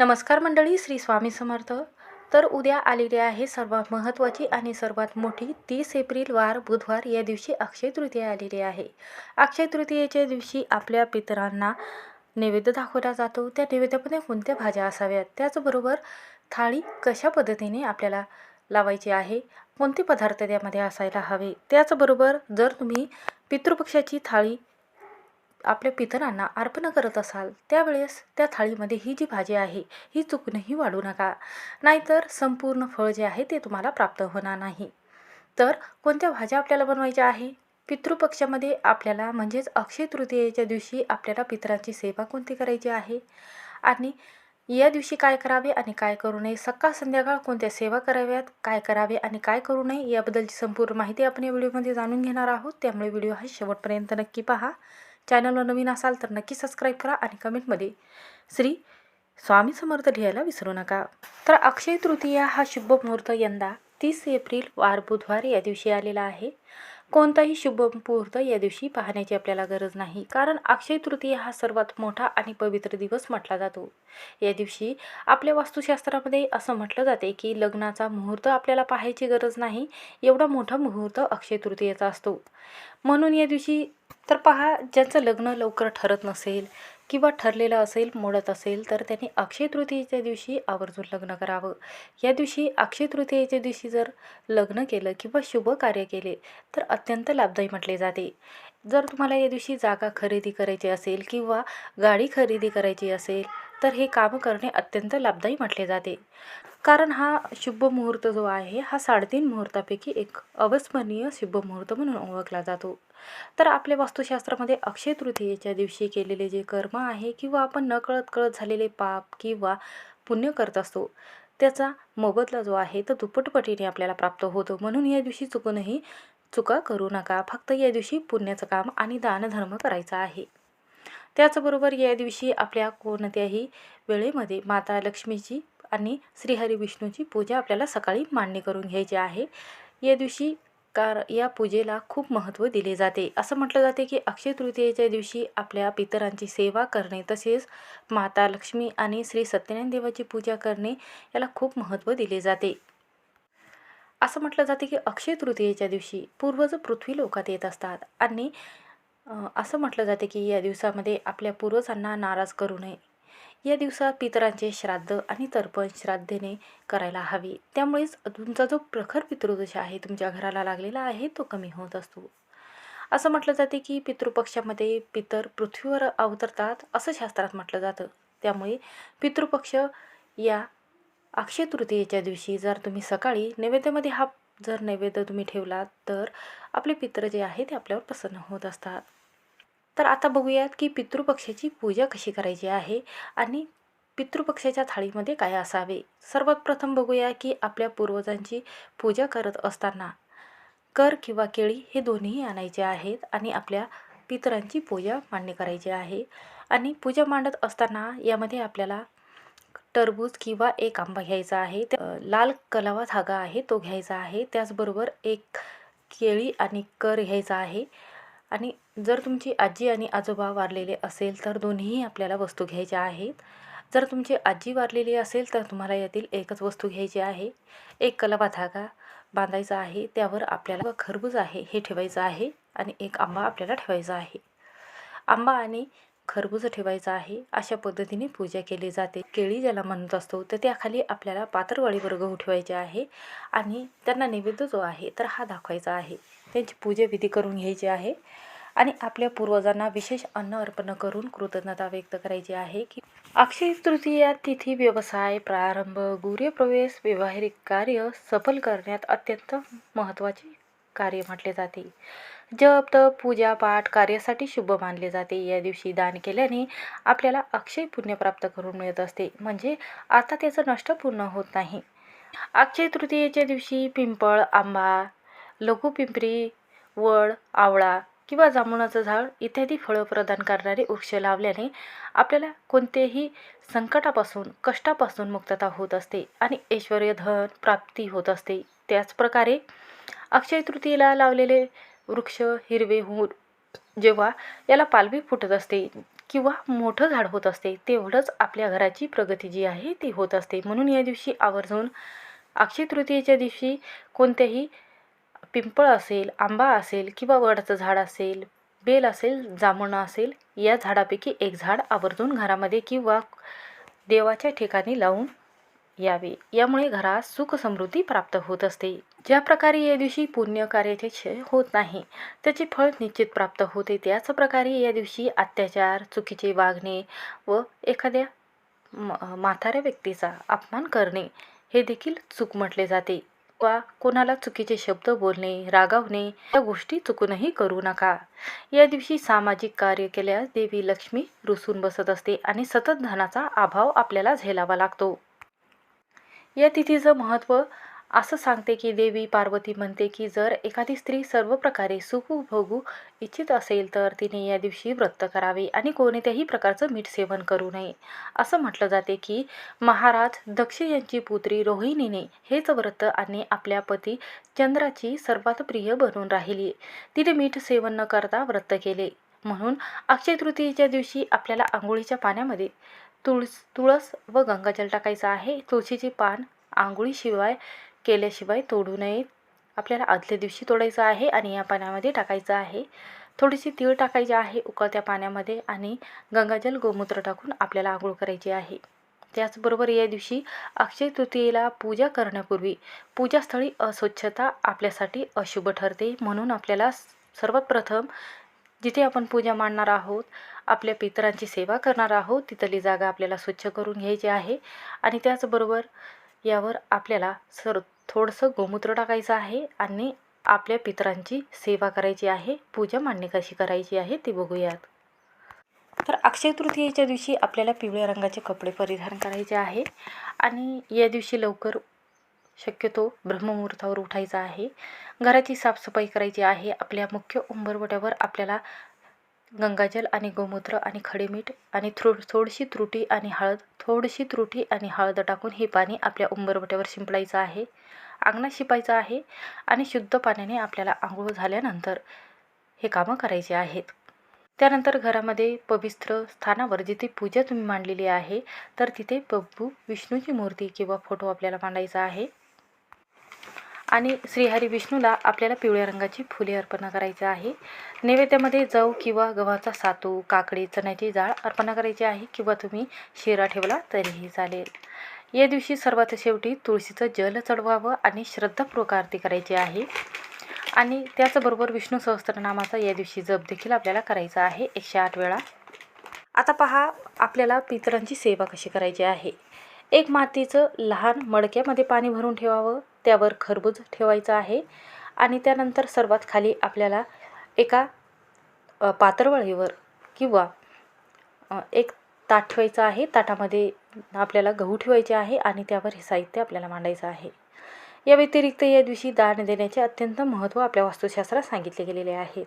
नमस्कार मंडळी श्री स्वामी समर्थ. तर उद्या आलेली आहे सर्वात महत्त्वाची आणि सर्वात मोठी तीस एप्रिल वार बुधवार या दिवशी अक्षय तृतीया आलेली आहे. अक्षय तृतीयेच्या दिवशी आपल्या पितरांना नैवेद्य दाखवला जातो. त्या नैवेद्यामध्ये कोणत्या भाज्या असाव्यात? त्याचबरोबर थाळी कशा पद्धतीने आपल्याला लावायची आहे? कोणते पदार्थ त्यामध्ये असायला हवे? त्याचबरोबर जर तुम्ही पितृपक्षाची थाळी आपल्या पितरांना अर्पण करत असाल त्यावेळेस त्या थाळीमध्ये ही जी भाजी आहे ही चुकूनही वाढू नका. नाहीतर संपूर्ण फळ जे आहे ते तुम्हाला प्राप्त होणार नाही. तर कोणत्या भाज्या आपल्याला बनवायच्या आहे? पितृपक्षामध्ये आपल्याला म्हणजेच अक्षय तृतीयेच्या दिवशी आपल्याला पितरांची सेवा कोणती करायची आहे? आणि या दिवशी काय करावे आणि काय करू नये? सकाळ संध्याकाळ कोणत्या सेवा कराव्यात? काय करावे आणि काय करू नये? याबद्दलची संपूर्ण माहिती आपण या व्हिडिओमध्ये जाणून घेणार आहोत. त्यामुळे व्हिडिओ हा शेवटपर्यंत नक्की पहा. चॅनलवर नवीन असाल तर नक्की सबस्क्राईब करा आणि कमेंटमध्ये श्री स्वामी समर्थ लिहायला विसरू नका. तर अक्षय तृतीया हा शुभ मुहूर्त यंदा तीस एप्रिल वार बुधवार या दिवशी आलेला आहे. कोणताही शुभ मुहूर्त या दिवशी पाहण्याची आपल्याला गरज नाही. कारण अक्षय तृतीया हा सर्वात मोठा आणि पवित्र दिवस म्हटला जातो. या दिवशी आपल्या वास्तुशास्त्रामध्ये असं म्हटलं जाते की लग्नाचा मुहूर्त आपल्याला पाहायची गरज नाही एवढा मोठा मुहूर्त अक्षय तृतीयेचा असतो. म्हणून या दिवशी तर पहा ज्यांचं लग्न लवकर ठरत नसेल किंवा ठरलेलं असेल मोडत असेल तर त्यांनी अक्षय तृतीयेच्या दिवशी आवर्जून लग्न करावं. या दिवशी अक्षय तृतीयेच्या दिवशी जर लग्न केलं किंवा शुभ कार्य केले तर अत्यंत लाभदायी म्हटले जाते. जर तुम्हाला या दिवशी जागा खरेदी करायची असेल किंवा गाडी खरेदी करायची असेल तर हे काम करणे अत्यंत लाभदायी म्हटले जाते. कारण हा शुभ मुहूर्त जो आहे हा साडेतीन मुहूर्तापैकी एक अविस्मरणीय शुभ मुहूर्त म्हणून ओळखला जातो. तर आपल्या वास्तुशास्त्रामध्ये अक्षय तृतीयेच्या दिवशी केलेले जे कर्म आहे किंवा आपण नकळत कळत झालेले पाप किंवा पुण्य करत असतो त्याचा मोबदला जो आहे तो दुप्पटपटीने आपल्याला प्राप्त होतो. म्हणून या दिवशी चुकूनही चुका करू नका. फक्त या दिवशी पुण्याचं काम आणि दानधर्म करायचा आहे. त्याचबरोबर या दिवशी आपल्या कोणत्याही वेळेमध्ये माता लक्ष्मीची आणि श्रीहरी विष्णूची पूजा आपल्याला सकाळी मांडणी करून घ्यायची आहे. या दिवशी कार या पूजेला खूप महत्त्व दिले जाते. असं म्हटलं जाते की अक्षय तृतीयेच्या दिवशी आपल्या पितरांची सेवा करणे तसेच माता लक्ष्मी आणि श्री सत्यनारायण देवाची पूजा करणे याला खूप महत्त्व दिले जाते. असं म्हटलं जाते की अक्षय तृतीयेच्या दिवशी पूर्वज पृथ्वी लोकात येत असतात आणि असं म्हटलं जाते की या दिवसामध्ये आपल्या पूर्वजांना नाराज करू नये. या दिवसात पितरांचे श्राद्ध आणि तर्पण श्राद्धेने करायला हवी. त्यामुळेच तुमचा जो प्रखर पितृदोष आहे तुमच्या घराला लागलेला आहे तो कमी होत असतो. असं म्हटलं जाते की पितृपक्षामध्ये पितर पृथ्वीवर अवतरतात असं शास्त्रात म्हटलं जातं. त्यामुळे पितृपक्ष या अक्षय तृतीयेच्या दिवशी जर तुम्ही सकाळी नैवेद्यामध्ये हा जर नैवेद्य तुम्ही ठेवलात तर आपले पित्र जे आहे ते आपल्यावर प्रसन्न होत असतात. तर आता बघूयात की पितृपक्षाची पूजा कशी करायची आहे आणि पितृपक्षाच्या थाळीमध्ये काय असावे? सर्वात प्रथम बघूया की आपल्या पूर्वजांची पूजा करत असताना कर किंवा केळी हे दोन्ही आणायचे आहेत आणि आपल्या पितरांची पूजा मांडणी करायची आहे. आणि पूजा मांडत असताना यामध्ये आपल्याला टरबूज किंवा एक आंबा घ्यायचा आहे लाल कलावा धागा आहे तो घ्यायचा आहे त्याचबरोबर एक केळी आणि कर घ्यायचा आहे. आणि जर तुमची आजी आणि आजोबा वारलेले असेल तर दोन्हीही आपल्याला वस्तू घ्यायच्या आहेत. जर तुमची आजी वारलेली असेल तर तुम्हाला यातील एकच वस्तू घ्यायची आहे. एक कलावा धागा बांधायचा आहे. त्यावर आपल्याला खरबूज आहे हे ठेवायचं आहे आणि एक आंबा आपल्याला ठेवायचा आहे. आंबा आणि खरबूज ठेवायचं आहे. अशा पद्धतीने पूजा केली जाते. केळी ज्याला म्हणत असतो तर त्याखाली आपल्याला पात्रवाळीवर गहू ठेवायचे आहे आणि त्यांना नैवेद्य जो आहे तर हा दाखवायचा आहे. त्यांची पूजाविधी करून घ्यायची आहे. आणि आपल्या पूर्वजांना विशेष अन्न अर्पण करून कृतज्ञता व्यक्त करायची आहे की अक्षय तृतीया तिथी व्यवसाय प्रारंभ गुरुप्रवेश व्यावहारिक कार्य सफल करण्यात अत्यंत महत्त्वाचे कार्य म्हटले जाते. जप तप पूजा पाठ कार्यासाठी शुभ मानले जाते. या दिवशी दान केल्याने आपल्याला अक्षय पुण्य प्राप्त करून मिळत असते. म्हणजे आता त्याचं नष्ट पूर्ण होत नाही. अक्षय तृतीयेच्या दिवशी पिंपळ आंबा लघु पिंपरी वड आवळा किंवा जांभुळाचं झाड इत्यादी फळं प्रदान करणारे वृक्ष लावल्याने आपल्याला कोणतेही संकटापासून कष्टापासून मुक्तता होत असते आणि ऐश्वर धन प्राप्ती होत असते. त्याचप्रकारे अक्षय तृतीयेला लावलेले वृक्ष हिरवे होऊन जेव्हा याला पालवी फुटत असते किंवा मोठं झाड होत असते तेवढंच आपल्या घराची प्रगती जी आहे ती होत असते. म्हणून या दिवशी आवर्जून अक्षय तृतीयेच्या दिवशी कोणत्याही पिंपळ असेल आंबा असेल किंवा वडाचं झाड असेल बेल असेल जांभळं असेल या झाडापैकी एक झाड आवर्जून घरामध्ये किंवा देवाच्या ठिकाणी लावून यावे. यामुळे घरात सुख समृद्धी प्राप्त होत असते. ज्या प्रकारे या दिवशी पुण्य कार्याचे क्षय होत नाही त्याचे फळ निश्चित प्राप्त होते. त्याच प्रकारे या दिवशी अत्याचार चुकीचे वागणे व एखाद्या म म्हाताऱ्या व्यक्तीचा अपमान करणे हे देखील चूक म्हटले जाते. वा कोणाला चुकीचे शब्द बोलणे रागावणे या गोष्टी चुकूनही करू नका. या दिवशी सामाजिक कार्य केल्यास देवी लक्ष्मी रुसून बसत असते आणि सतत धनाचा अभाव आपल्याला झेलावा लागतो. या तिथीचं महत्त्व असं सांगते की देवी पार्वती म्हणते की जर एखादी स्त्री सर्व प्रकारे सुख भोगू इच्छित असेल तर तिने या दिवशी व्रत करावे आणि कोणत्याही प्रकारचं मीठ सेवन करू नये. असं म्हटलं जाते की महाराज दक्ष यांची पुत्री रोहिणीने हेच व्रत आणि आपल्या पती चंद्राची सर्वात प्रिय बनून राहिली. तिने मीठ सेवन न करता व्रत केले. म्हणून अक्षय तृतीयेच्या दिवशी आपल्याला आंघोळीच्या पाण्यामध्ये तुळस तुळस व गंगाजल टाकायचं आहे. तुळशीचे पान आंघोळीशिवाय केल्याशिवाय तोडू नये. आपल्याला आदल्या दिवशी तोडायचं आहे आणि या पाण्यामध्ये टाकायचं आहे. थोडीशी तीळ टाकायची आहे उकळत्या पाण्यामध्ये आणि गंगाजल गोमूत्र टाकून आपल्याला आंघोळ करायची आहे. त्याचबरोबर या दिवशी अक्षय तृतीयेला पूजा करण्यापूर्वी पूजास्थळी अस्वच्छता आपल्यासाठी अशुभ ठरते. म्हणून आपल्याला सर्वात प्रथम जिथे आपण पूजा मांडणार आहोत आपल्या पितरांची सेवा करणार आहोत तिथली जागा आपल्याला स्वच्छ करून घ्यायची आहे. आणि त्याचबरोबर यावर आपल्याला सर थोडंसं गोमूत्र टाकायचं आहे आणि आपल्या पितरांची सेवा करायची आहे पूजा मांडणी कशी करायची आहे ती बघूयात. तर अक्षय तृतीयेच्या दिवशी आपल्याला पिवळ्या रंगाचे कपडे परिधान करायचे आहे आणि या दिवशी लवकर शक्यतो ब्रह्ममुहूर्तावर उठायचं आहे. घराची साफसफाई करायची आहे. आपल्या मुख्य उंबरवट्यावर आपल्याला गंगाजल आणि गोमूत्र आणि खडेमीठ आणि थ्रु थोडीशी त्रुटी आणि हळद थोडीशी त्रुटी आणि हळद टाकून हे पाणी आपल्या उंबरवट्यावर शिंपडायचं आहे. अंगणात शिपायचं आहे आणि शुद्ध पाण्याने आपल्याला आंघोळ झाल्यानंतर हे कामं करायचे आहेत. त्यानंतर घरामध्ये पवित्र स्थानावर जिथे पूजा तुम्ही मांडलेली आहे तर तिथे प्रभू विष्णूची मूर्ती किंवा फोटो आपल्याला मांडायचा आहे. आणि श्रीहरी विष्णूला आपल्याला पिवळ्या रंगाची फुले अर्पण करायचं आहे. नैवेद्यामध्ये जव किंवा गव्हाचा सातू काकडी चण्याची जाळ अर्पण करायची आहे किंवा तुम्ही शिरा ठेवला तरीही चालेल. या दिवशी सर्वात शेवटी तुळशीचं जल चढवावं आणि श्रद्धापूर्वक आरती करायची आहे. आणि त्याचबरोबर विष्णू सहस्त्रनामाचा या दिवशी जप देखील आपल्याला करायचा आहे. एकशे आठ वेळा. आता पहा आपल्याला पितरांची सेवा कशी करायची आहे. एक मातीचं लहान मडक्यामध्ये पाणी भरून ठेवावं. त्यावर खरबूज ठेवायचं आहे. आणि त्यानंतर सर्वात खाली आपल्याला एका पातळवळीवर किंवा एक ताट ठेवायचं आहे. ताटामध्ये आपल्याला गहू ठेवायचे आहे आणि त्यावर हे साहित्य आपल्याला मांडायचं आहे. या व्यतिरिक्त या दिवशी दान देण्याचे अत्यंत महत्त्व आपल्या वास्तुशास्त्रात सांगितले गेलेले आहेत.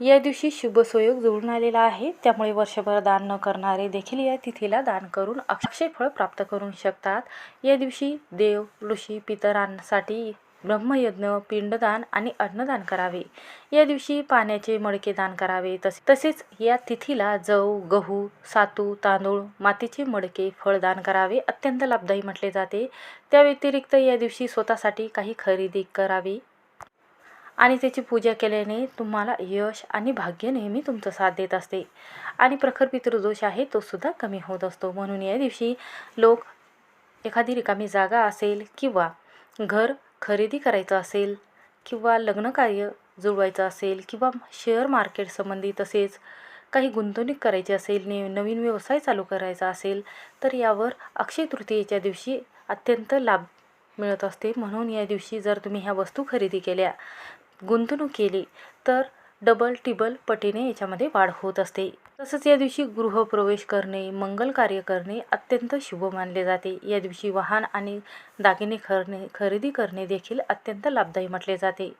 या दिवशी शुभसंयोग जुळून आलेला आहे. त्यामुळे वर्षभर दान न करणारे देखील या तिथीला दान करून अक्षय फळ प्राप्त करू शकतात. या दिवशी देव ऋषी पितरांसाठी ब्रह्मयज्ञ पिंडदान आणि अन्नदान करावे. या दिवशी पाण्याचे मडके दान करावे. तसे तसेच या तिथीला जव गहू सातू तांदूळ मातीचे मडके फळदान करावे. अत्यंत लाभदायी म्हटले जाते. त्या व्यतिरिक्त या दिवशी स्वतःसाठी काही खरेदी करावी. आणि त्याची पूजा केल्याने तुम्हाला यश आणि भाग्य नेहमी तुमचं साथ देत असते. आणि प्रखर पितृदोष आहे तो सुद्धा कमी होत असतो. म्हणून या दिवशी लोक एखादी रिकामी जागा असेल किंवा घर खरेदी करायचं असेल किंवा लग्नकार्य जुळवायचं असेल किंवा शेअर मार्केट संबंधी तसेच काही गुंतवणूक करायची असेल ने नवीन व्यवसाय चालू करायचा असेल तर यावर अक्षय तृतीयेच्या दिवशी अत्यंत लाभ मिळत असते. म्हणून या दिवशी जर तुम्ही ह्या वस्तू खरेदी केल्या गुंतवणूक केली तर डबल टिबल पटीने याच्यामध्ये वाढ होत असते. तसंच या दिवशी गृहप्रवेश करणे मंगल कार्य करणे अत्यंत शुभ मानले जाते. या दिवशी वाहन आणि दागिने खरणे खरेदी करणे देखील अत्यंत लाभदायी म्हटले जाते.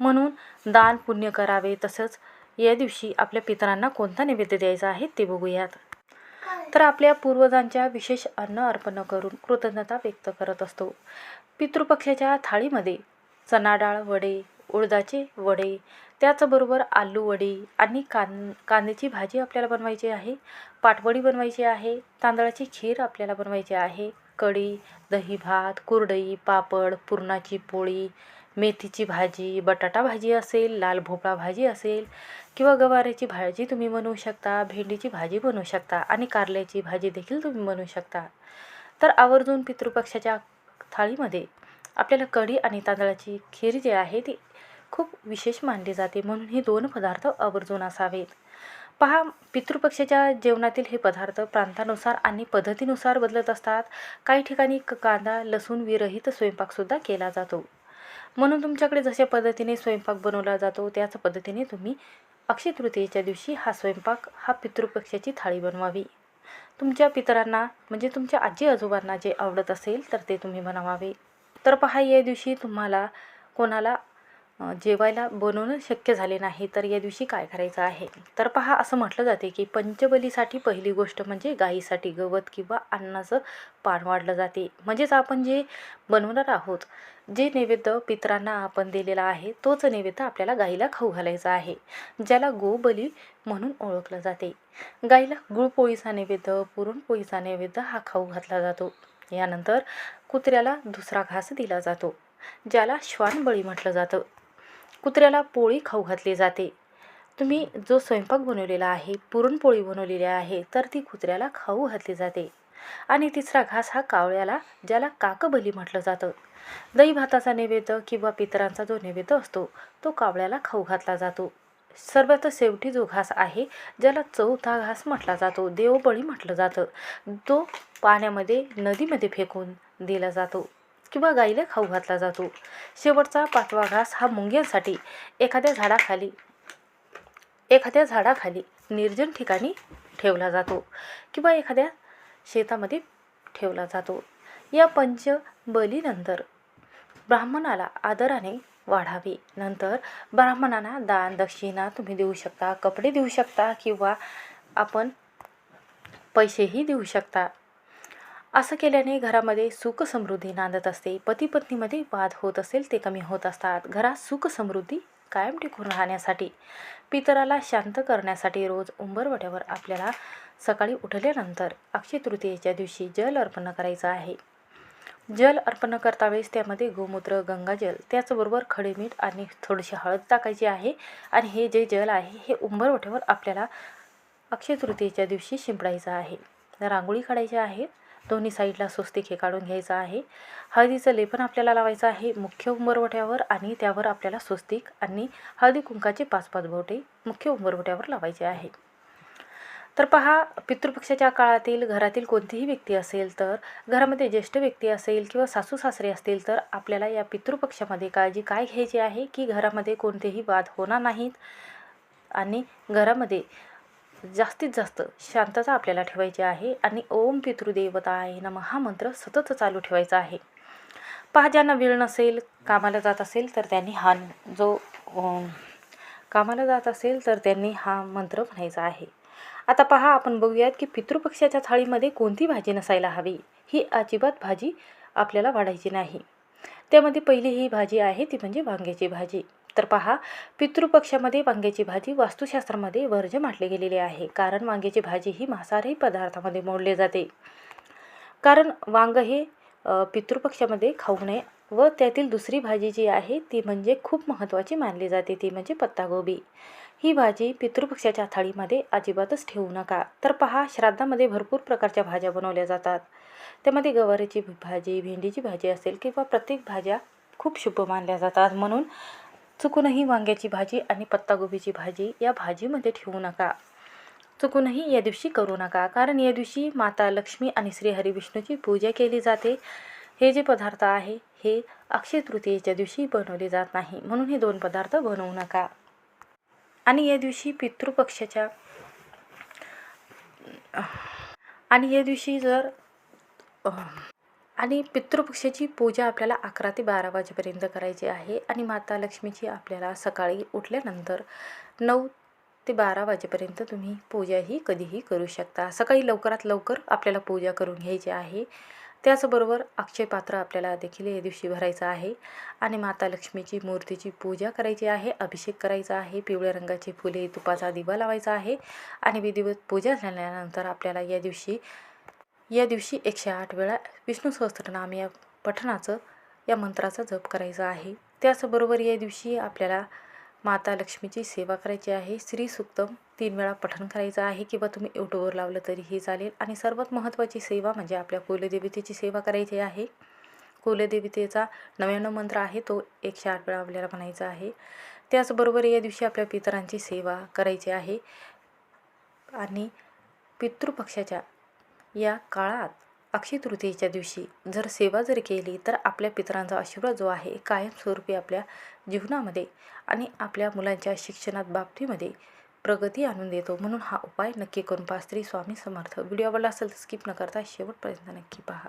म्हणून दान पुण्य करावे. तसंच या दिवशी आपल्या पितरांना कोणता नैवेद्य द्यायचा आहे ते बघूयात. तर आपल्या पूर्वजांच्या विशेष अन्न अर्पण करून कृतज्ञता व्यक्त करत असतो. पितृपक्षाच्या थाळीमध्ये चणाडाळ वडे उडदाचे वडे त्याचबरोबर आलू वडी आणि कां कांद्याची भाजी आपल्याला बनवायची आहे. पाटवडी बनवायची आहे. तांदळाची खीर आपल्याला बनवायची आहे. कढी दही भात कुरडई पापड पुरणाची पोळी मेथीची भाजी बटाटा भाजी असेल लाल भोपळा भाजी असेल किंवा गवारीची भाजी तुम्ही बनवू शकता भेंडीची भाजी बनवू शकता आणि कारल्याची भाजी देखील तुम्ही बनवू शकता. तर आवर्जून पितृपक्षाच्या थाळीमध्ये आपल्याला कढी आणि तांदळाची खीर जी आहे ती खूप विशेष मानली जाते म्हणून हे दोन पदार्थ आवर्जून असावेत. पहा पितृपक्षाच्या जेवणातील हे पदार्थ प्रांतानुसार आणि पद्धतीनुसार बदलत असतात. काही ठिकाणी क कांदा लसूण विरहित स्वयंपाकसुद्धा केला जातो. म्हणून तुमच्याकडे जशा पद्धतीने स्वयंपाक बनवला जातो त्याच पद्धतीने तुम्ही अक्षय तृतीयेच्या दिवशी हा स्वयंपाक हा पितृपक्षाची थाळी बनवावी. तुमच्या पितरांना म्हणजे तुमच्या आजी आजोबांना जे आवडत असेल तर ते तुम्ही बनवावे. तर पहा या दिवशी तुम्हाला कोणाला जेवायला बनवणं शक्य झाले नाही तर या दिवशी काय करायचं आहे? तर पहा असं म्हटलं जाते की पंचबलीसाठी पहिली गोष्ट म्हणजे गाईसाठी गवत किंवा अन्नाचं पान वाढलं जाते. म्हणजेच आपण जे बनवणार आहोत जे नैवेद्य पितरांना आपण दिलेला आहे तोच नैवेद्य आपल्याला गाईला खाऊ घालायचा आहे ज्याला गोबली म्हणून ओळखलं जाते. गाईला गुळपोळीचा नैवेद्य पुरणपोळीचा नैवेद्य हा खाऊ घातला जातो. यानंतर कुत्र्याला दुसरा घास दिला जातो ज्याला श्वानबळी म्हटलं जातं. कुत्र्याला पोळी खाऊ घातली जाते. तुम्ही जो स्वयंपाक बनवलेला आहे पुरणपोळी बनवलेली आहे तर ती कुत्र्याला खाऊ घातली जाते. आणि तिसरा घास हा कावळ्याला ज्याला काकबली म्हटलं जातं. दही भाताचा नैवेद्य किंवा पितरांचा जो नैवेद्य असतो तो कावळ्याला खाऊ घातला जातो. सर्वात शेवटी जो घास आहे ज्याला चौथा घास म्हटला जातो देवबळी म्हटलं जातं. तो पाण्यामध्ये नदीमध्ये फेकून दिला जातो. किंवा गाईला खाऊ घातला जातो. शेवटचा पाचवा घास हा मुंग्यांसाठी एखाद्या झाडाखाली एखाद्या झाडाखाली निर्जन ठिकाणी ठेवला जातो किंवा एखाद्या शेतामध्ये ठेवला जातो. या पंचबलीनंतर ब्राह्मणाला आदराने वाढावे. नंतर ब्राह्मणांना दान दक्षिणा तुम्ही देऊ शकता कपडे देऊ शकता किंवा आपण पैसेही देऊ शकता. असं केल्याने घरामध्ये सुख समृद्धी नांदत असते. पती पत्नीमध्ये वाद होत असेल ते कमी होत असतात. घरात सुख समृद्धी कायम टिकून राहण्यासाठी पितराला शांत करण्यासाठी रोज उंबरवट्यावर आपल्याला सकाळी उठल्यानंतर अक्षय तृतीयेच्या दिवशी जल अर्पण करायचं आहे. जल अर्पण करता वेळेस त्यामध्ये गोमूत्र गंगाजल त्याचबरोबर खडे मीठ आणि थोडीशी हळद टाकायची आहे आणि हे जे जल आहे हे उंबरवट्यावर आपल्याला अक्षय तृतीयेच्या दिवशी शिंपडायचं आहे. रांगोळी काढायची आहे. दोन्ही साईडला स्वस्तिक हे काढून घ्यायचं आहे. हळदीचं लेपन आपल्याला लावायचं आहे. मुख्य उंबरवट्यावर आणि त्यावर आपल्याला स्वस्तिक आणि हळदी कुंकाचे पाच पाच बोटे मुख्य उंबरवट्यावर लावायचे आहे. तर पहा पितृपक्षाच्या काळातील घरातील कोणतीही व्यक्ती असेल तर घरामध्ये ज्येष्ठ व्यक्ती असेल किंवा सासू सासरे असतील तर आपल्याला या पितृपक्षामध्ये काळजी काय घ्यायची आहे की घरामध्ये कोणतेही वाद होणार नाहीत? आणि घरामध्ये जास्तीत जास्त शांतता आपल्याला ठेवायची आहे आणि ओम पितृदेवताय नम हा मंत्र सतत चालू ठेवायचा आहे. पहा ज्यांना वेळ नसेल कामाला जात असेल तर त्यांनी हा जो कामाला जात असेल तर त्यांनी हा मंत्र म्हणायचा आहे. आता पहा आपण बघूयात की पितृपक्षाच्या थाळीमध्ये कोणती भाजी नसायला हवी? ही अजिबात भाजी आपल्याला वाढायची नाही. त्यामध्ये पहिली ही भाजी आहे ती म्हणजे वांग्याची भाजी. तर पहा पितृपक्षामध्ये वांग्याची भाजी वास्तुशास्त्रामध्ये वर्ज माटले गेलेले आहे. कारण वांग्याची भाजी ही मांसाहारी पदार्थामध्ये मोडले जाते. कारण वांग हे पितृपक्षामध्ये खाऊ नये व त्यातील दुसरी भाजी जी आहे ती म्हणजे खूप महत्त्वाची मानली जाते. ती म्हणजे पत्तागोबी. ही भाजी पितृपक्षाच्या थाळीमध्ये अजिबातच ठेवू नका. तर पहा श्राद्धामध्ये भरपूर प्रकारच्या भाज्या बनवल्या जातात. त्यामध्ये गवारीची भाजी भेंडीची भाजी असेल किंवा प्रत्येक भाज्या खूप शुभ मानल्या जातात. म्हणून चुकूनही वांग्याची भाजी आणि पत्तागोबीची भाजी या भाजीमध्ये ठेवू नका. चुकूनही या दिवशी करू नका. कारण या दिवशी माता लक्ष्मी आणि श्री हरिविष्णूची पूजा केली जाते. हे जे पदार्थ आहे हे अक्षय तृतीयेच्या दिवशी बनवले जात नाही. म्हणून हे दोन पदार्थ बनवू नका. आणि या दिवशी पितृपक्षाच्या आणि या दिवशी जर आणि पितृपक्षाची पूजा आपल्याला अकरा ते बारा वाजेपर्यंत करायची आहे आणि माता लक्ष्मीची आपल्याला सकाळी उठल्यानंतर नऊ ते बारा वाजेपर्यंत तुम्ही पूजाही कधीही करू शकता. सकाळी लवकरात लवकर आपल्याला पूजा करून घ्यायची आहे. त्याचबरोबर अक्षय पात्र आपल्याला देखील या दिवशी भरायचं आहे आणि माता लक्ष्मीची मूर्तीची पूजा करायची आहे अभिषेक करायचा आहे पिवळ्या रंगाची फुले तुपाचा दिवा लावायचा आहे आणि विधिवत पूजा झाल्यानंतर आपल्याला या दिवशी या दिवशी एकशे आठ वेळा विष्णू सहस्त्रनाम या पठणाचं या मंत्राचा जप करायचा आहे. त्याचबरोबर या दिवशी आपल्याला माता लक्ष्मीची सेवा करायची आहे. श्री सुक्तम तीन वेळा पठण करायचं आहे किंवा तुम्ही यूट्यूबवर लावलं तरीही चालेल. आणि सर्वात महत्त्वाची सेवा म्हणजे आपल्या कुलदेवतेची सेवा करायची आहे. कुलदेवतेचा नव्याण्णव मंत्र आहे तो एकशे आठ वेळा आपल्याला म्हणायचा आहे. त्याचबरोबर या दिवशी आपल्या पितरांची सेवा करायची आहे. आणि पितृपक्षाच्या या काळात अक्षय तृतीयेच्या दिवशी जर सेवा जर केली तर आपल्या पितरांचा आशीर्वाद जो आहे कायमस्वरूपी आपल्या जीवनामध्ये आणि आपल्या मुलांच्या शिक्षणात बाबतीमध्ये प्रगती आणून देतो. म्हणून हा उपाय नक्की करून पास्त्री स्वामी समर्थ. व्हिडिओ आवडला असेल तर स्किप न करता शेवटपर्यंत नक्की पहा.